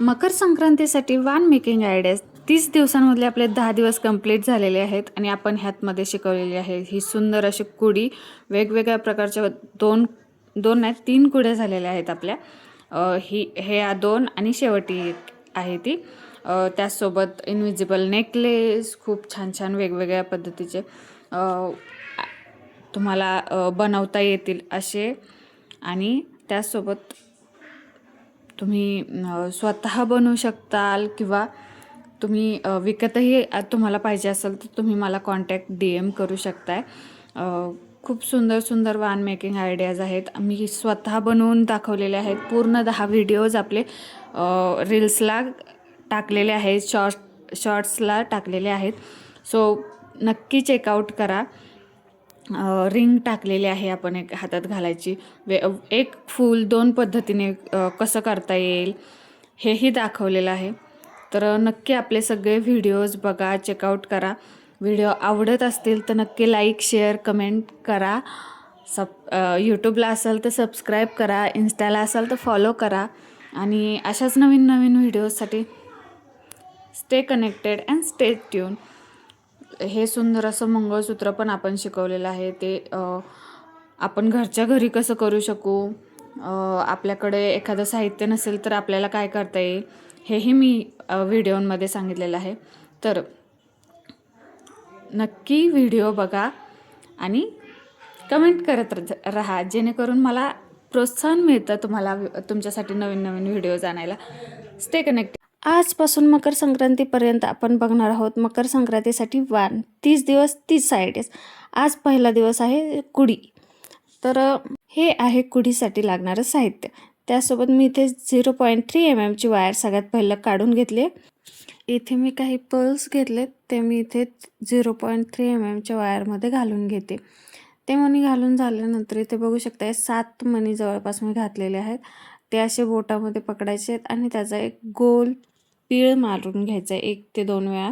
मकर संक्रांतीसाठी वान making ideas तीस दिवसांमधले आपले दहा दिवस कंप्लीट झालेले आहेत आणि आपण ह्यातमध्ये शिकवलेली आहे. ही सुंदर अशी कुडी वेगवेगळ्या प्रकारच्या दोन दोन नाही तीन कुड्या झालेल्या आहेत आपल्या. ही हे या दोन आणि शेवटी एक आहे ती. त्याचसोबत इनविजिबल नेकलेस खूप छान छान वेगवेगळ्या पद्धतीचे तुम्हाला बनवता येतील असे. आणि त्याचसोबत तुम्ही स्वतः बनवू शकताल किंवा तुम्ही विकतही तुम्हाला पाहिजे असेल तर तुम्ही मला कॉन्टॅक्ट डी एम करू शकताय. खूप सुंदर सुंदर वान मेकिंग आयडियाज आहेत. मी स्वतः बनवून दाखवलेले आहेत. पूर्ण दहा व्हिडिओज आपले रील्सला टाकलेले आहेत. शॉर्ट शॉर्ट्सला टाकलेले आहेत. सो नक्की चेकआउट करा. रिंग टाकलेली आहे आपण एक हातात घालायची. वे एक फूल दोन पद्धतीने कसं करता येईल हेही दाखवलेलं आहे. तर नक्की आपले सगळे व्हिडिओज बघा चेकआउट करा. व्हिडिओ आवडत असतील तर नक्की लाईक शेअर कमेंट करा. सब यूट्यूबला असाल तर सबस्क्राईब करा. इन्स्टाला असाल तर फॉलो करा. आणि अशाच नवीन नवीन व्हिडिओजसाठी stay connected and stay tune हे सुंदर असं मंगळसूत्र पण आपण शिकवलेलं आहे. ते आपण घरच्या घरी कसं करू शकू? आपल्याकडे एखादं साहित्य नसेल तर आपल्याला काय करता येईल? हेही मी व्हिडिओमध्ये सांगितलेलं आहे. तर नक्की व्हिडिओ बघा आणि कमेंट करत राहा. जेणेकरून मला प्रोत्साहन मिळतं तुम्हाला तुमच्यासाठी नवीन नवीन व्हिडिओज आणायला स्टे कनेक्ट आजपासून मकर संक्रांतीपर्यंत आपण बघणार आहोत मकर संक्रांतीसाठी वाण. तीस दिवस तीस आयडियाज आज पहिला दिवस आहे कुडी. तर हे आहे कुडीसाठी लागणारं साहित्य. त्यासोबत मी इथे झिरो पॉईंट थ्री एम एमची वायर सगळ्यात पहिलं काढून घेतली इथे मी काही पल्स घेतलेत ते मी इथे झिरो पॉईंट थ्री एम एमच्या वायरमध्ये घालून घेते. ते मणी घालून झाल्यानंतर इथे बघू शकता सात मणी जवळपास मी घातलेले आहेत. ते असे बोटामध्ये पकडायचे आहेत आणि त्याचा एक गोल पीळ मारून घ्यायचा आहे एक ते दोन वेळा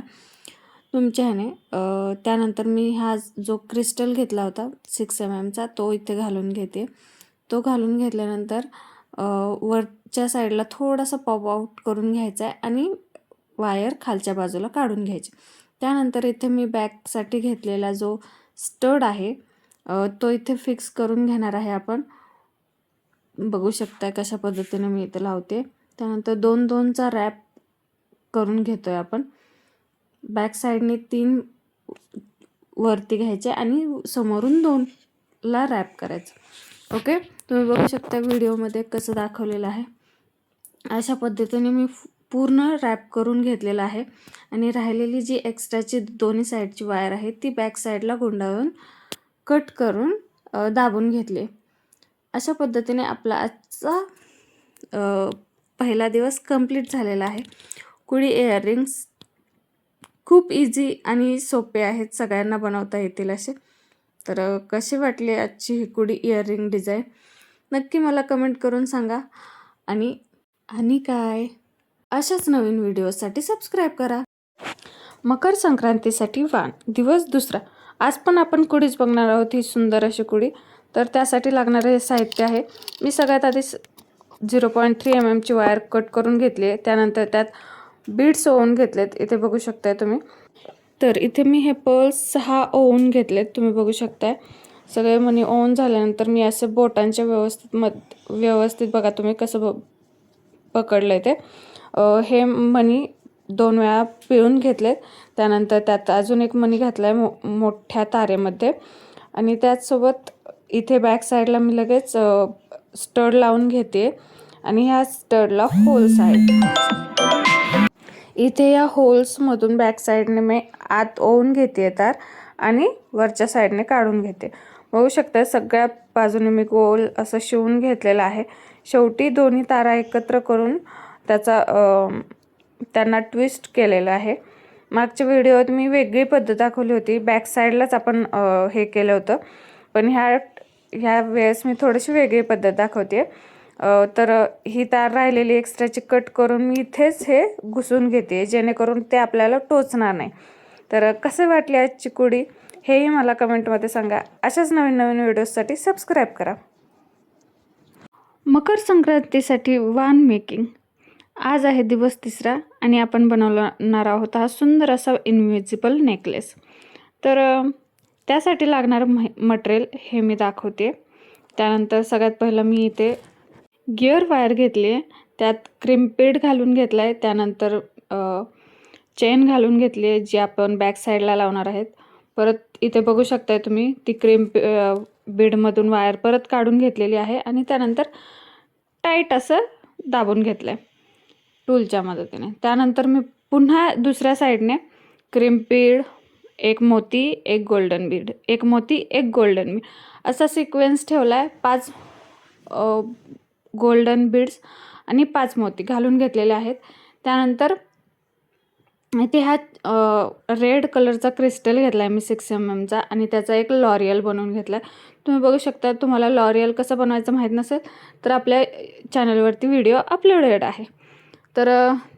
तुमच्या ह्याने त्यानंतर मी हा जो क्रिस्टल घेतला होता सिक्स एम एमचा तो इथे घालून घेते. तो घालून घेतल्यानंतर वरच्या साईडला थोडासा पॉप आऊट करून घ्यायचा आहे आणि वायर खालच्या बाजूला काढून घ्यायची. त्यानंतर इथे मी बॅकसाठी घेतलेला जो स्टड आहे तो इथे फिक्स करून घेणार आहे आपण. बघू शकता कशा पद्धतीने मी इथे लावते. त्यानंतर दोन दोनचा रॅप करून घेतो आहे आपण बॅक साईडने तीन वरती घ्यायचे आणि समोरून दोनला रॅप करायचं. ओके तुम्ही बघू शकता व्हिडिओमध्ये कसं दाखवलेलं आहे. अशा पद्धतीने मी पूर्ण रॅप करून घेतलेलं आहे. आणि राहिलेली जी एक्स्ट्राची दोन्ही साईडची वायर आहे ती बॅक साईडला गुंडाळून कट करून दाबून घेतली. अशा पद्धतीने आपला आजचा पहिला दिवस कंप्लीट झालेला आहे. कुडी इयरिंग्स खूप इझी आणि सोपे आहेत. सगळ्यांना बनवता येतील असे. तर कसे वाटले वाटली आजची ही कुडी इयरिंग डिझाईन नक्की मला कमेंट करून सांगा. आणि आणि काय? अशाच नवीन व्हिडिओसाठी सबस्क्राईब करा. मकर संक्रांतीसाठी वाण दिवस दुसरा. आज पण आपण कुडीच बघणार आहोत ही सुंदर अशी कुडी. तर त्यासाठी लागणारे हे साहित्य आहे. मी सगळ्यात आधी झिरो पॉईंट थ्री एम एमची वायर कट करून घेतली आहे. त्यानंतर त्यात बीड्स ओवून घेतलेत. इथे बघू शकताय तुम्ही. तर इथे मी हे पर्ल्स सहा ओवून घेतलेत. तुम्ही बघू शकताय. सगळे मनी ओवून झाल्यानंतर मी असे बोटांच्या व्यवस्थित मध व्यवस्थित बघा तुम्ही कसं ब पकडलं ते. हे मनी दोन वेळा पिळून घेतलेत. त्यानंतर त्यात अजून एक मनी घातला आहे मो मोठ्या तारेमध्ये. आणि त्याचसोबत इथे बॅक साईडला मी लगेच स्टड लावून घेते आणि ह्या स्टडला होल्स आहेत इथे या होल्समधून बॅक साईडने मी आत ओवून घेते तार आणि वरच्या साईडने काढून घेते. बघू शकता सगळ्या बाजूने मी गोल असं शिवून घेतलेलं आहे. शेवटी दोन्ही तारा एकत्र करून त्याचा त्यांना ट्विस्ट केलेलं आहे. मागच्या व्हिडिओत मी वेगळी पद्धत दाखवली होती. बॅक साईडलाच आपण हे केलं होतं. पण ह्या ह्या वेळेस मी थोडीशी वेगळी पद्धत दाखवते तर ही तार राहिलेली एक्स्ट्राची कट करून मी इथेच हे घुसून घेते जेणेकरून ते आपल्याला टोचणार नाही. तर कसे वाटले आजची कुडी? हेही मला कमेंटमध्ये सांगा. अशाच नवीन नवीन व्हिडिओजसाठी सबस्क्राईब करा. मकर संक्रांतीसाठी वान मेकिंग. आज आहे दिवस तिसरा आणि आपण बनवणार आहोत हा सुंदर असा इन्व्हिजिबल नेकलेस तर त्यासाठी लागणारं मटेरियल हे मी दाखवते. त्यानंतर सगळ्यात पहिलं मी इथे गिअर वायर घेतली आहे. त्यात क्रिमपेड घालून घेतला आहे त्यानंतर चेन घालून घेतली आहे जी आपण बॅक साईडला लावणार आहेत. परत इथे बघू शकताय तुम्ही ती क्रीम बीडमधून वायर परत काढून घेतलेली आहे आणि त्यानंतर टाईट असं दाबून घेतलं आहे टूलच्या मदतीने. त्यानंतर मी पुन्हा दुसऱ्या साईडने क्रीम पीड एक मोती एक गोल्डन बीड एक मोती एक गोल्डन बीड असा सिक्वेन्स ठेवला आहे पाच गोल्डन बीड्स आणि पाच मोती घालून घेतलेले आहेत. त्यानंतर इथे हा रेड कलरचा क्रिस्टल घेतला आहे मी सिक्स एम एमचा आणि त्याचा एक लॉरियल बनवून घेतला आहे तुम्ही बघू शकता तुम्हाला लॉरियल कसं बनवायचं माहीत नसेल तर आपल्या चॅनलवरती व्हिडिओ अपलोडेड आहे. तर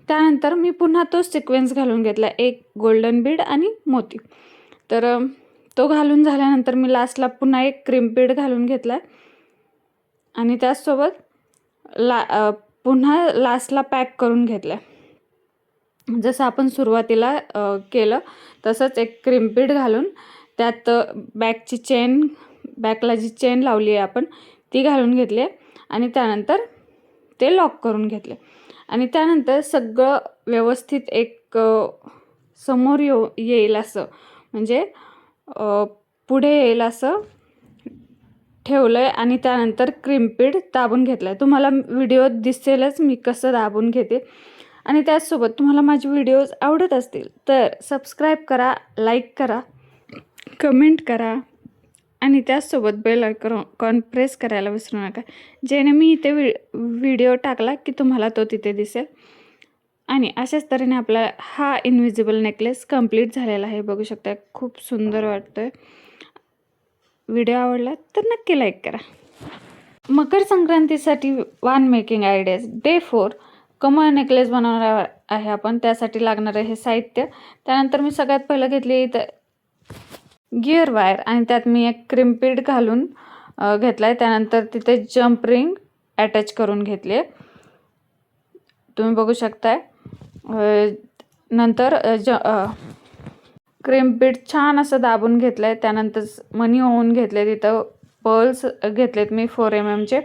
त्यानंतर मी पुन्हा तो सिक्वेन्स घालून घेतला एक गोल्डन बीड आणि मोती. तर तो घालून झाल्यानंतर मी लास्टला पुन्हा एक क्रीम बीड घालून घेतला आणि त्याचसोबत ला पुन्हा लास्टला पॅक करून घेतलं जसं आपण सुरुवातीला केलं तसंच एक क्रिमपीड घालून त्यात बॅकची चेन बॅकला जी चेन लावली आहे आपण ती घालून घेतली आहे आणि त्यानंतर ते लॉक करून घेतले. आणि त्यानंतर सगळं व्यवस्थित एक समोर येऊ येईल असं. म्हणजे पुढे येईल असं ठेवलं आहे आणि त्यानंतर क्रिम्पीड दाबून घेतलं आहे तुम्हाला व्हिडिओ दिसेलच मी कसं दाबून घेते. आणि त्याचसोबत तुम्हाला माझे व्हिडिओज आवडत असतील तर सबस्क्राईब करा लाईक करा कमेंट करा. आणि त्याचसोबत बेल आयकॉन प्रेस करायला विसरू नका. जेणे मी इथे व्हि व्हिडिओ टाकला की तुम्हाला तो तिथे दिसेल. आणि अशाच तऱ्हेने आपला हा इनविजिबल नेकलेस कंप्लीट झालेला आहे. बघू शकता खूप सुंदर वाटतं आहे व्हिडिओ आवडला तर नक्की लाईक करा. मकर संक्रांतीसाठी वान मेकिंग आयडियाज डे फोर कमळ नेकलेस बनवणार आहे आपण. त्यासाठी लागणारं हे साहित्य. त्यानंतर मी सगळ्यात पहिलं घेतली इथं गिअर वायर आणि त्यात मी एक क्रिमपीड घालून घेतला आहे त्यानंतर तिथे जम्प रिंग अटॅच करून घेतली आहे. तुम्ही बघू शकताय. नंतर ज क्रीम पीठ छान असं दाबून घेतलं आहे त्यानंतर मनी ओवून घेतले तिथं पर्ल्स घेतलेत मी फोर एम एमचे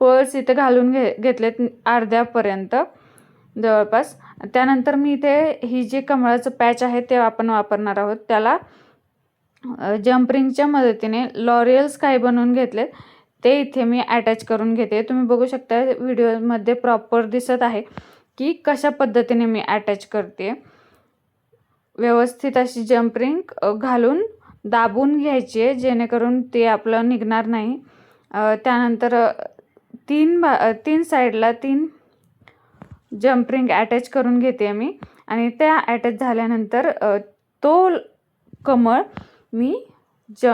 पर्ल्स इथे घालून घे घेतलेत अर्ध्यापर्यंत जवळपास. त्यानंतर मी इथे ही जी कमळाचं पॅच आहे ते आपण वापरणार आहोत. त्याला जम्परिंगच्या मदतीने लॉरियल स्काय बनवून घेतलेत. ते इथे मी अटॅच करून घेते. तुम्ही बघू शकता व्हिडिओमध्ये प्रॉपर दिसत आहे की कशा पद्धतीने मी अटॅच करते व्यवस्थित अशी जम्परिंग घालून दाबून घ्यायची आहे जेणेकरून ते आपलं निघणार नाही. त्यानंतर तीन बा तीन साईडला तीन जम्परिंग अटॅच करून घेते मी. आणि त्या अटॅच झाल्यानंतर तो कमळ मी ज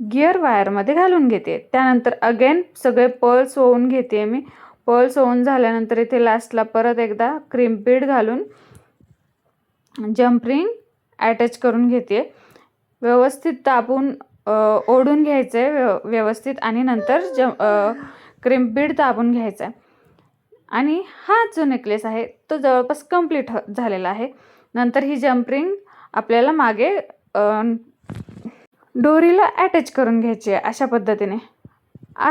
गिअर वायरमध्ये घालून घेते. त्यानंतर अगेन सगळे पर्ल्स होऊन घेते मी. पर्ल्स होऊन झाल्यानंतर इथे लास्टला परत एकदा क्रीम पीड घालून जम्परिंग अटॅच करून घेते. व्यवस्थित तापून ओढून घ्यायचं आहे व्यव व्यवस्थित आणि नंतर ज बीड तापून घ्यायचा आहे आणि हा जो नेकलेस आहे तो जवळपास कंप्लीट झालेला आहे. नंतर ही जम्परिंग आपल्याला मागे दोरीला अटॅच करून घ्यायची आहे अशा पद्धतीने.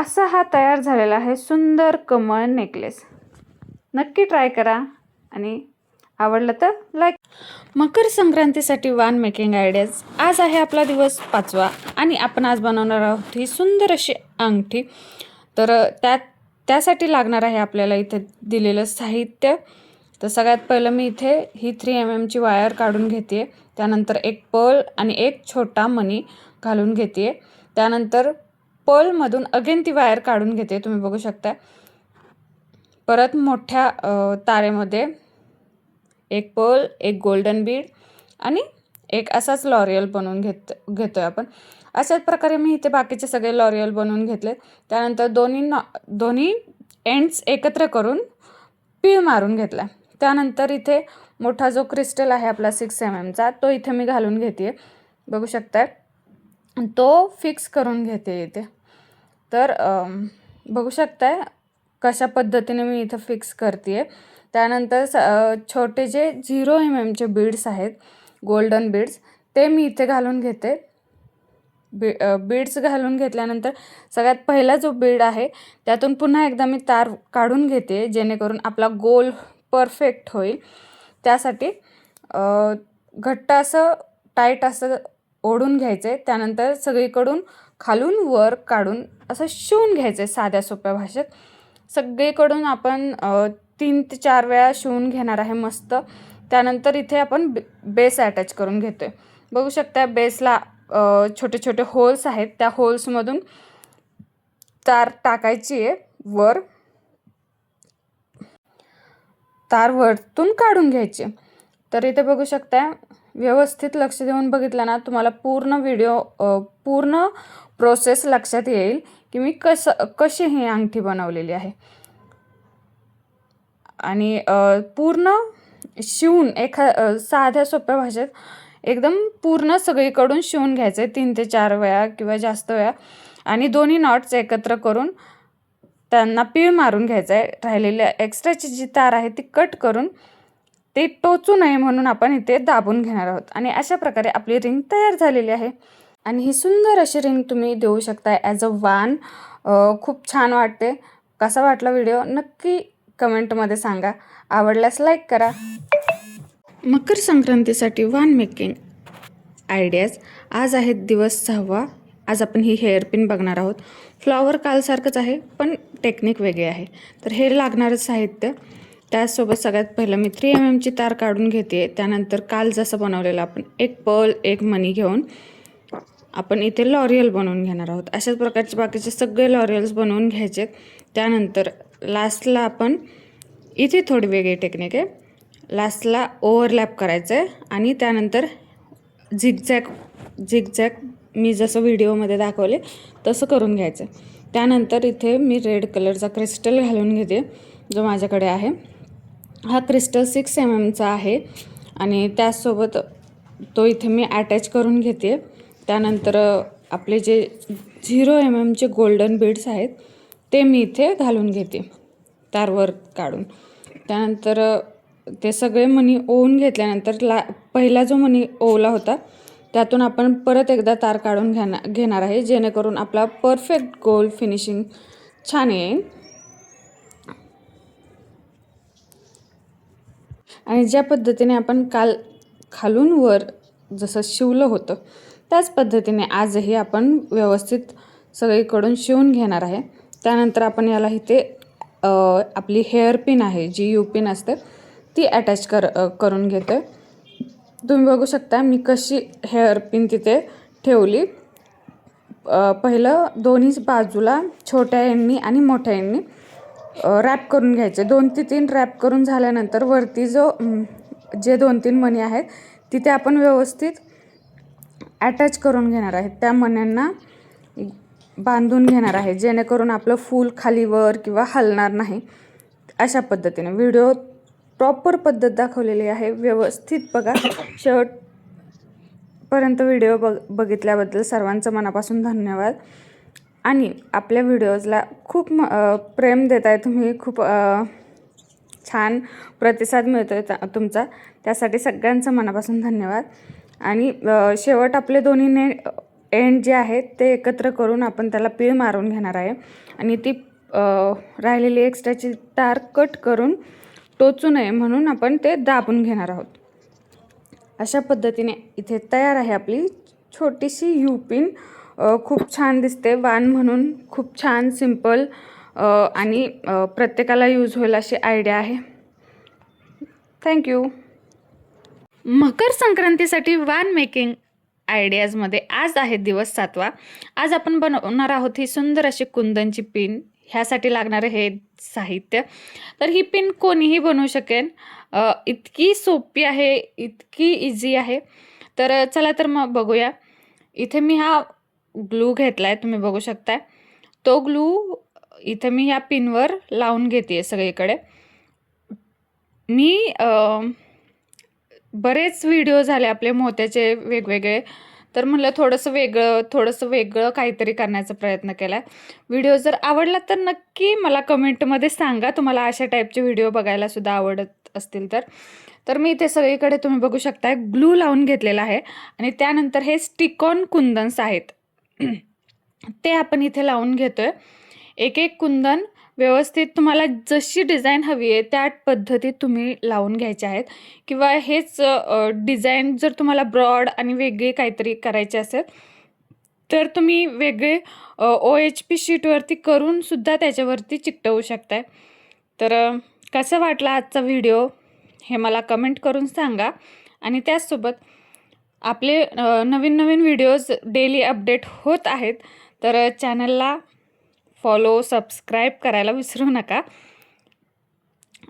असा हा तयार झालेला आहे सुंदर कमळ नेकलेस. नक्की ट्राय करा आणि आवडलं तर लाईक मकर संक्रांतीसाठी वान मेकिंग आयडियाज. आज आहे आपला दिवस पाचवा आणि आपण आज बनवणार आहोत ही सुंदर अशी अंगठी. तर त्या त्यात त्यासाठी लागणार आहे आपल्याला इथे दिलेलं साहित्य. तर सगळ्यात पहिलं मी इथे ही थ्री एम एमची वायर काढून घेते त्यानंतर एक पर्ल आणि एक छोटा मणी घालून घेते त्यानंतर पर्लमधून अगेन ती वायर काढून घेते तुम्ही बघू शकता परत मोठ्या तारेमध्ये एक पर्ल एक गोल्डन बीड आणि एक असाच लॉरियल बनवून घेत घेतो आहे आपण. अशाच प्रकारे मी इथे बाकीचे सगळे लॉरियल बनवून घेतले त्यानंतर दोन्ही नॉ दोन्ही एंड्स एकत्र करून पीळ मारून घेतला त्यानंतर इथे मोठा जो क्रिस्टल आहे आपला सिक्स एम एमचा तो इथे मी घालून घेते बघू शकताय. तो फिक्स करून घेते इथे. तर बघू शकताय कशा पद्धतीने मी इथं फिक्स करते आहे त्यानंतर स छोटे जे झिरो एम एमचे बीड्स आहेत गोल्डन बीड्स ते मी इथे घालून घेते. बी बीड्स घालून घेतल्यानंतर सगळ्यात पहिला जो बीड आहे त्यातून पुन्हा एकदा मी तार काढून घेते जेणेकरून आपला गोल परफेक्ट होईल. त्यासाठी घट्ट असं टाईट असं ओढून घ्यायचं आहे त्यानंतर सगळीकडून खालून वर काढून असं शिवून घ्यायचं आहे साध्या सोप्या भाषेत. सगळीकडून आपण तीन ते चार वेळा शिवून घेणार आहे मस्त. त्यानंतर इथे आपण बे बेस अटॅच करून घेतो आहे बघू शकता बेसला छोटे छोटे होल्स आहेत. त्या होल्समधून तार टाकायची आहे वर. तार वरतून काढून घ्यायची. तर इथे बघू शकता व्यवस्थित लक्ष देऊन बघितलं ना तुम्हाला पूर्ण व्हिडिओ पूर्ण प्रोसेस लक्षात येईल की मी कसं कशी ही अंगठी बनवलेली आहे. आणि पूर्ण शिवून एखा साध्या सोप्या भाषेत एकदम पूर्ण सगळीकडून शिवून घ्यायचं आहे तीन ते चार वेळा किंवा जास्त वेळा. आणि दोन्ही नॉट्स एकत्र करून त्यांना पीळ मारून घ्यायचं आहे राहिलेल्या एक्स्ट्राची जी तार आहे ती कट करून ते टोचू नये म्हणून आपण इथे दाबून घेणार आहोत. आणि अशा प्रकारे आपली रिंग तयार झालेली आहे. आणि ही सुंदर अशी रिंग तुम्ही देऊ शकता ॲज अ वान खूप छान वाटते. कसा वाटला व्हिडिओ? नक्की कमेंटमध्ये सांगा. आवडल्यास लाईक करा. मकर संक्रांतीसाठी वान मेकिंग आयडियाज आज आहेत दिवस सहावा. आज आपण ही हेअरपिन बघणार आहोत. फ्लॉवर कालसारखंच आहे पण टेक्निक वेगळे आहे. तर हे लागणारं साहित्य. त्याचसोबत सगळ्यात पहिलं मी थ्री एम एमची तार काढून घेते. त्यानंतर काल जसं बनवलेलं आपण एक पर्ल एक मनी घेऊन आपण इथे लॉरियल बनवून घेणार आहोत. अशाच प्रकारचे बाकीचे सगळे लॉरियल्स बनवून घ्यायचे. त्यानंतर लास्टला आपण इथे थोडी वेगळी टेक्निक आहे. लास्टला ओव्हरलॅप करायचं आहे आणि त्यानंतर झिगझॅग झिगझॅग मी जसं व्हिडिओमध्ये दाखवले तसं करून घ्यायचं त्यानंतर इथे मी रेड कलरचा क्रिस्टल घालून घेते जो माझ्याकडे आहे. हा क्रिस्टल सिक्स एम एमचा आहे आणि त्याचसोबत तो इथे मी अटॅच करून घेते. त्यानंतर आपले जे झिरो एम एमचे गोल्डन बीड्स आहेत ते मी इथे घालून घेते तारवर काढून. त्यानंतर ते सगळे मणी ओवून घेतल्यानंतर ला पहिला जो मणी ओवला होता त्यातून आपण परत एकदा तार काढून घेणार घेणार आहे जेणेकरून आपला परफेक्ट गोल फिनिशिंग छान येईल. आणि ज्या पद्धतीने आपण काल खालून वर जसं शिवलं होतं त्याच पद्धतीने आजही आपण व्यवस्थित सगळीकडून शिवून घेणार आहे. त्यानंतर आपण याला इथे आपली हेअर पिन आहे जी यू पिन असते ती अटॅच कर करून घेते. तुम्ही बघू शकता मी कशी हेअर पिन तिथे ठेवली. पहिलं दोन्ही बाजूला छोट्या एंडनी आणि मोठ्या एंडनी रॅप करून घ्यायचे. दोन ते तीन रॅप करून झाल्यानंतर वरती जो जे दोन तीन मणी आहेत तिथे आपण व्यवस्थित अटॅच करून घेणार आहेत. त्या मण्यांना बांधून घेणार आहे जेणेकरून आपलं फूल खाली वर किंवा हलणार नाही. अशा पद्धतीने. व्हिडिओ प्रॉपर पद्धत दाखवलेली आहे. व्यवस्थित बघा. शेवटपर्यंत व्हिडिओ बघ बघितल्याबद्दल सर्वांचं मनापासून धन्यवाद. आणि आपल्या व्हिडिओजला खूप म प्रेम देत आहे तुम्ही. खूप छान प्रतिसाद मिळतो आहे तुमचा. त्यासाठी सगळ्यांचं मनापासून धन्यवाद. आणि शेवट आपले दोन्ही ने एंड जे आहेत ते एकत्र करून आपण त्याला पीळ मारून घेणार आहे. आणि ती राहिलेली एक्स्ट्राची तार कट करून टोचू नये म्हणून आपण ते दाबून घेणार आहोत. अशा पद्धतीने इथे तयार आहे आपली छोटीशी यूपिन खूप छान दिसते वान म्हणून खूप छान सिंपल आणि प्रत्येकाला यूज होईल अशी आयडिया आहे. थँक्यू मकर संक्रांतीसाठी वान मेकिंग आयडियाजमध्ये आज आहे दिवस सातवा. आज आपण बनवणार आहोत ही सुंदर अशी कुंदनची पिन. ह्यासाठी लागणारं हे साहित्य. तर ही पिन कोणीही बनवू शकेन. इतकी सोपी आहे इतकी इझी आहे. तर चला तर मग बघूया. इथे मी हा ग्लू घेतला आहे तुम्ही बघू शकताय. तो ग्लू इथे मी ह्या पिनवर लावून घेते सगळीकडे. मी बरेच व्हिडिओ झाले आपले मोत्याचे वेगवेगळे. तर म्हणलं थोडंसं वेगळं थोडंसं वेगळं काहीतरी करण्याचा प्रयत्न केला आहे व्हिडिओ जर आवडला तर नक्की मला कमेंटमध्ये सांगा. तुम्हाला अशा टाईपचे व्हिडिओ बघायलासुद्धा आवडत असतील तर. तर मी इथे सगळीकडे तुम्ही बघू शकता ग्लू लावून घेतलेला आहे. आणि त्यानंतर हे स्टिकॉन कुंदन्स आहेत. ते आपण इथे लावून घेतोय. एक एक कुंदन व्यवस्थित तुम्हाला जशी डिझाईन हवी आहे त्या पद्धतीत तुम्ही लावून घ्यायचे आहेत. किंवा हेच डिझाईन जर तुम्हाला ब्रॉड आणि वेगळी काहीतरी करायचे असेल तर तुम्ही वेगळे ओ एच पी शीटवरती करूनसुद्धा त्याच्यावरती चिकटवू शकताय. तर कसं वाटला आजचा व्हिडिओ? हे मला कमेंट करून सांगा. आणि त्याचसोबत आपले नवीन नवीन व्हिडिओज डेली अपडेट होत आहेत. तर चॅनलला फॉलो सबस्क्राईब करायला विसरू नका.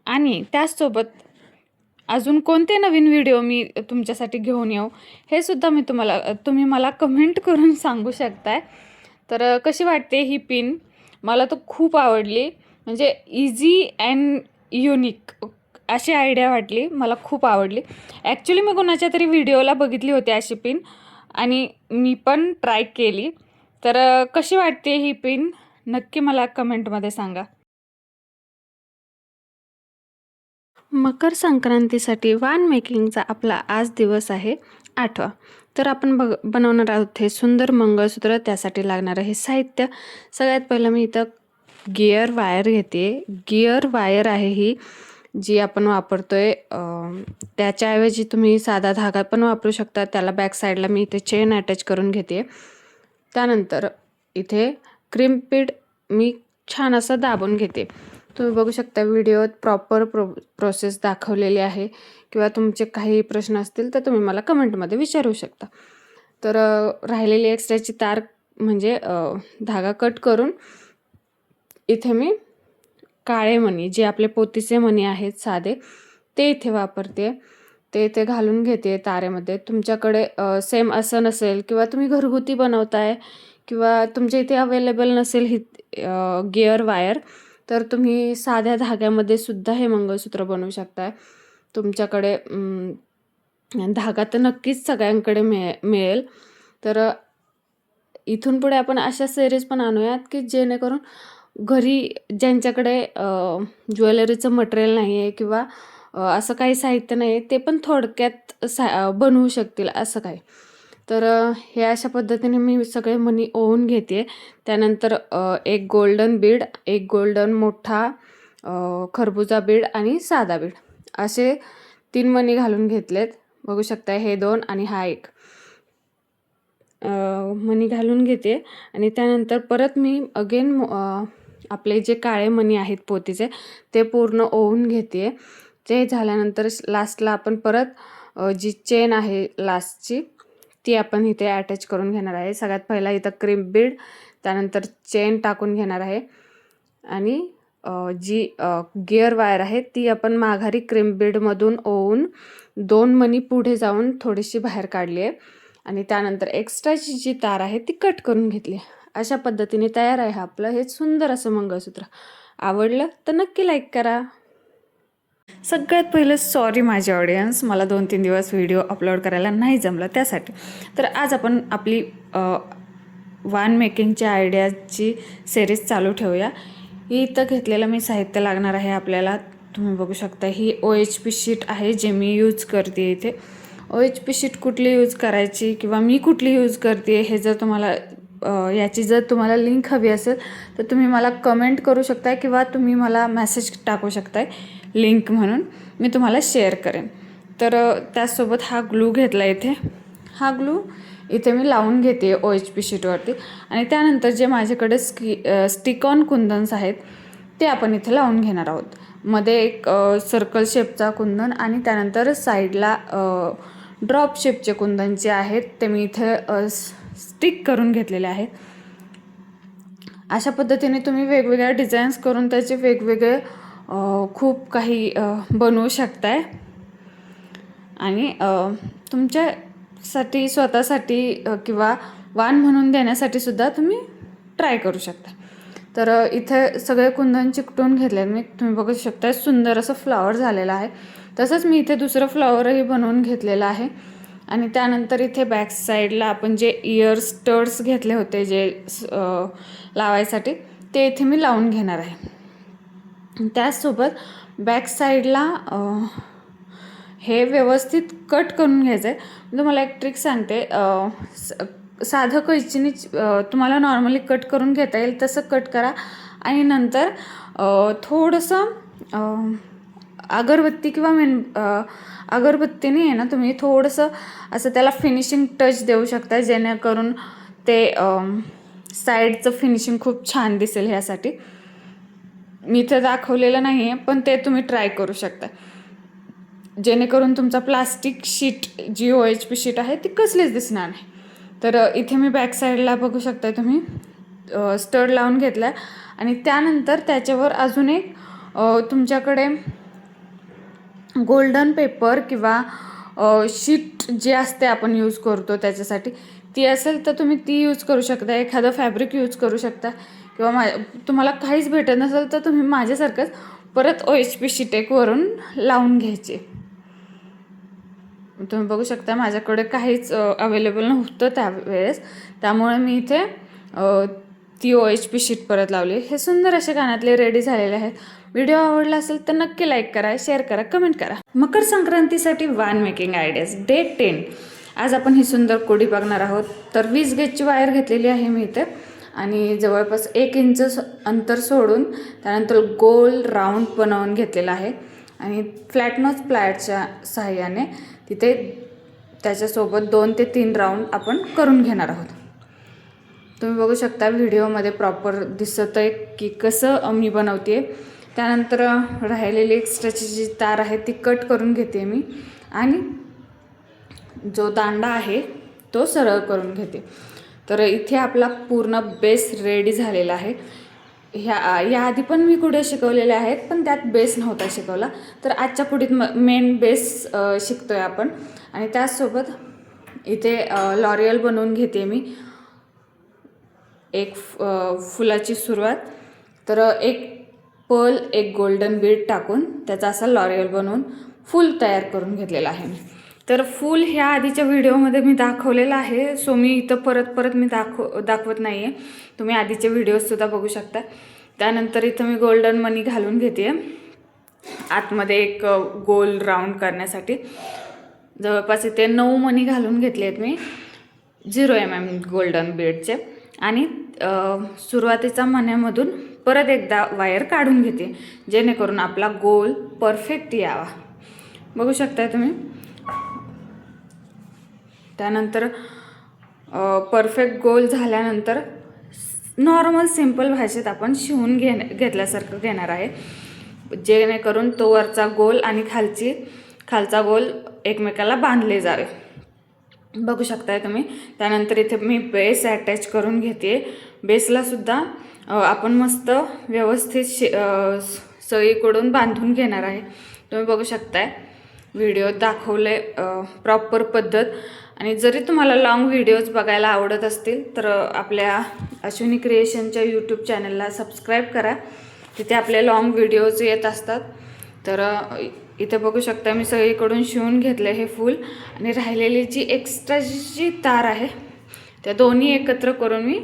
आणि त्याचसोबत अजून कोणते नवीन व्हिडिओ मी तुमच्यासाठी घेऊन येऊ हे सुद्धा मी तुम्हाला तुम्ही मला कमेंट करून सांगू शकताय. तर कशी वाटते ही पिन? मला तर खूप आवडली. म्हणजे इझी अँड युनिक अशी आयडिया वाटली. मला खूप आवडली. ॲक्च्युली मी कोणाच्या तरी व्हिडिओला बघितली होती अशी पिन. आणि मी पण ट्राय केली. तर कशी वाटते ही पिन? नक्की मला कमेंटमध्ये सांगा. मकर संक्रांतीसाठी वान मेकिंगचा आपला आज दिवस आहे आठवा. तर आपण बघ बनवणार आहोत हे सुंदर मंगळसूत्र त्यासाठी लागणारं हे साहित्य. सगळ्यात पहिलं मी इथं गिअर वायर घेते. गिअर वायर आहे ही जी आपण वापरतोय आहे त्याच्याऐवजी तुम्ही साधा धागा पण वापरू शकता. त्याला बॅक साईडला मी इथे चेन अटॅच करून घेते. त्यानंतर इथे क्रीम पीठ मी छान असं दाबून घेते. तुम्ही बघू शकता व्हिडिओत प्रॉपर प्रो प्रोसेस दाखवलेली आहे. किंवा तुमचे काही प्रश्न असतील तर तुम्ही मला कमेंटमध्ये विचारू शकता. तर राहिलेली एक्स्ट्राची तार म्हणजे धागा कट करून इथे मी काळे मणी जे आपले पोतीचे मणी आहेत साधे ते इथे वापरते. ते इथे घालून घेते तारेमध्ये. तुमच्याकडे सेम असं नसेल किंवा तुम्ही घरगुती बनवताय किंवा तुमच्या इथे अवेलेबल नसेल ही गिअर वायर तर तुम्ही साध्या धाग्यामध्ये सुद्धा हे मंगळसूत्र बनवू शकताय. तुमच्याकडे धागा तर नक्कीच सगळ्यांकडे मिळे मिळेल. तर इथून पुढे आपण अशा सिरीज पण आणूयात की जेणेकरून घरी ज्यांच्याकडे ज्वेलरीचं मटेरियल नाही आहे किंवा असं काही साहित्य नाही आहे ते पण थोडक्यात सा बनवू शकतील असं काही. तर हे अशा पद्धतीने मी सगळे मनी ओवून घेते. त्यानंतर एक गोल्डन बीड एक गोल्डन मोठा खरबुजा बीड आणि साधा बीड. असे तीन मणी घालून घेतलेत. बघू शकता हे दोन आणि हा एक. अ, मणी घालून घेते. आणि त्यानंतर परत मी अगेन आपले जे काळे मणी आहेत पोतीचे ते पूर्ण ओवून घेते. ते झाल्यानंतर लास्टला आपण परत जी चेन आहे लास्टची ती आपण इथे अटॅच करून घेणार आहे. सगळ्यात पहिला इथं क्रीम बीड त्यानंतर चेन टाकून घेणार आहे. आणि जी गिअर वायर आहे ती आपण माघारी क्रीम बीडमधून ओवून दोन मणी पुढे जाऊन थोडीशी बाहेर काढली आहे. आणि त्यानंतर एक्स्ट्राची जी तार आहे ती कट करून घेतली अशा पद्धतीने तयार आहे आपलं. हे सुंदर असं मंगळसूत्र. आवडलं तर नक्की लाईक करा. सगळ्यात पहिलं सॉरी माझे ऑडियन्स मला दोन तीन दिवस व्हिडिओ अपलोड करायला नाही जमलं त्यासाठी. तर आज आपण आपली वान मेकिंगच्या आयडियाची सिरीज चालू ठेवूया. ही इथं घेतलेलं मी साहित्य लागणार आहे आपल्याला. तुम्ही बघू शकता ही ओ एच पी शीट आहे जे मी यूज करते इथे. ओ एच पी शीट कुठली यूज करायची किंवा मी कुठली यूज करते हे जर तुम्हाला याची जर तुम्हाला लिंक हवी असेल तर तुम्ही मला कमेंट करू शकताय किंवा तुम्ही मला मेसेज टाकू शकताय. लिंक म्हणून मी तुम्हाला शेअर करेन. तर त्याचसोबत हा ग्लू घेतला इथे. हा ग्लू इथे मी लावून घेते ओ एच पी शीटवरती आणि त्यानंतर जे माझ्याकडे स्की स्टिक ऑन कुंदन्स आहेत ते आपण इथे लावून घेणार आहोत. मध्ये एक सर्कल शेपचा कुंदन आणि त्यानंतर साईडला ड्रॉप शेपचे कुंदन जे आहेत ते मी इथे स्टिक करून घेतलेले आहेत. अशा पद्धतीने तुम्ही वेगवेगळ्या डिझाईन्स करून त्याचे वेगवेगळे खूप काही बनवू शकताय. आणि तुमच्यासाठी स्वतःसाठी किंवा वाण म्हणून देण्यासाठी सुद्धा तुम्ही ट्राय करू शकता. तर इथे सगळे कुंदन चिकटून घेतले मी तुम्ही बघू शकता सुंदर असं फ्लॉवर झालेलं आहे. तसंच मी इथे दुसरं फ्लॉवरही बनवून घेतलेलं आहे. आणि त्यानंतर इथे बॅक साईडला आपण जे इयर स्टड्स घेतले होते जे स- लावायसाठी ते इथे मी लावून घेणार आहे. त्याचसोबत बॅक साईडला हे व्यवस्थित कट करून घ्यायचं आहे मी तुम्हाला एक ट्रिक सांगते. स- साधं कैचीने तुम्हाला नॉर्मली कट करून घेता येईल तसं कट करा. आणि नंतर थोडंसं अगरबत्ती किंवा मेन अगरबत्तीने आहे ना तुम्ही थोडंसं असं त्याला फिनिशिंग टच देऊ शकता जेणेकरून ते साईडचं फिनिशिंग खूप छान दिसेल ह्यासाठी. मी इथं दाखवलेलं नाही आहे पण ते तुम्ही ट्राय करू शकता. जेणेकरून तुमचा प्लास्टिक शीट जी ओ एच पी शीट आहे ती कसलीच दिसणार नाही. तर इथे मी बॅक साईडला बघू शकता तुम्ही. स्टड लावून घेतला आणि त्यानंतर त्याच्यावर अजून एक तुमच्याकडे गोल्डन पेपर किंवा शीट जी असते आपण यूज करतो त्याच्यासाठी ती असेल तर तुम्ही ती यूज करू शकता. एखादं फॅब्रिक यूज करू शकता. किंवा मा तुम्हाला काहीच भेटत नसेल तर तुम्ही माझ्यासारखंच परत ओ एच पी शिटेकवरून लावून घ्यायचे. तुम्ही बघू शकता माझ्याकडे काहीच अवेलेबल नव्हतं त्यावेळेस. त्यामुळे मी इथे ती ओ एच पी शीट परत लावली. हे सुंदर असे कानातले रेडी झालेले आहेत. व्हिडिओ आवडला असेल तर नक्की लाईक करा शेअर करा कमेंट करा. मकर संक्रांतीसाठी वान मेकिंग आयडियाज डे टेन आज आपण ही सुंदर कोडी बघणार आहोत. तर वीस गेजची वायर घेतलेली आहे मी इथे. आणि जवळपास एक इंच स- अंतर सोडून त्यानंतर गोल राऊंड बनवून घेतलेला आहे. आणि फ्लॅटनोज प्लायटच्या सहाय्याने तिथे त्याच्यासोबत दोन ते तीन राऊंड आपण करून घेणार आहोत. तुम्ही बघू शकता व्हिडिओमध्ये प्रॉपर दिसत आहे की कसं मी बनवते त्यानंतर राहिलेली एक्स्ट्राची जी तार आहे ती कट करून घेते मी. आणि जो दांडा आहे तो सरळ करून घेते. तर इथे आपला पूर्ण बेस रेडी झालेला आहे. ह्या याआधी पण मी कुठे शिकवलेले आहेत पण त्यात बेस नव्हता शिकवला. तर आजच्या पुढीत म मेन बेस शिकतो आहे आपण. आणि त्याचसोबत इथे लॉरियल बनवून घेते मी. एक फ- फुलाची सुरुवात. तर एक पर्ल एक गोल्डन बीड टाकून त्याचा असा लॉरियल बनवून फूल तयार करून घेतलेला आहे मी. तर फूल ह्या आधीच्या व्हिडिओमध्ये मी दाखवलेलं आहे. सो मी इथं परत परत मी दाखव दाखवत नाही आहे तुम्ही आधीचे व्हिडिओजसुद्धा बघू शकता. त्यानंतर इथं मी गोल्डन मनी घालून घेते आतमध्ये एक गोल राऊंड करण्यासाठी. जवळपास इथे नऊ मनी घालून घेतले आहेत मी. झिरो एम एम गोल्डन बीडचे आणि सुरुवातीच्या सुरुवातीचा मण्यामधून परत एकदा वायर काढून घेते. जेणेकरून आपला गोल परफेक्ट यावा. बघू शकताय तुम्ही? त्यानंतर परफेक्ट गोल झाल्यानंतर नॉर्मल सिंपल भाषेत आपण शिवून घेणे घेतल्यासारखं घेणार आहे. जेणेकरून तो वरचा गोल आणि खालची खालचा गोल एकमेकाला बांधले जावे. बघू शकताय तुम्ही. त्यानंतर इथे मी बेस अटॅच करून घेते बेसला सुद्धा आपण मस्त व्यवस्थित शे सगळीकडून बांधून घेणार आहे. तुम्ही बघू शकताय. व्हिडिओ दाखवले प्रॉपर पद्धत. आणि जरी तुम्हाला लाँग व्हिडिओज बघायला आवडत असतील तर आपल्या अश्विनी क्रिएशनच्या यूट्यूब चॅनलला सबस्क्राईब करा. तिथे आपले लाँग व्हिडिओज येत असतात. तर इथे बघू शकता मी सगळीकडून शिवून घेतलं हे फूल. आणि राहिलेली जी एक्स्ट्रा जी तार आहे त्या दोन्ही एकत्र करून मी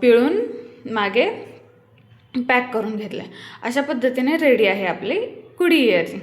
पिळून मागे पॅक करून घेतलं अशा पद्धतीने रेडी आहे आपली कुडी इयरिंग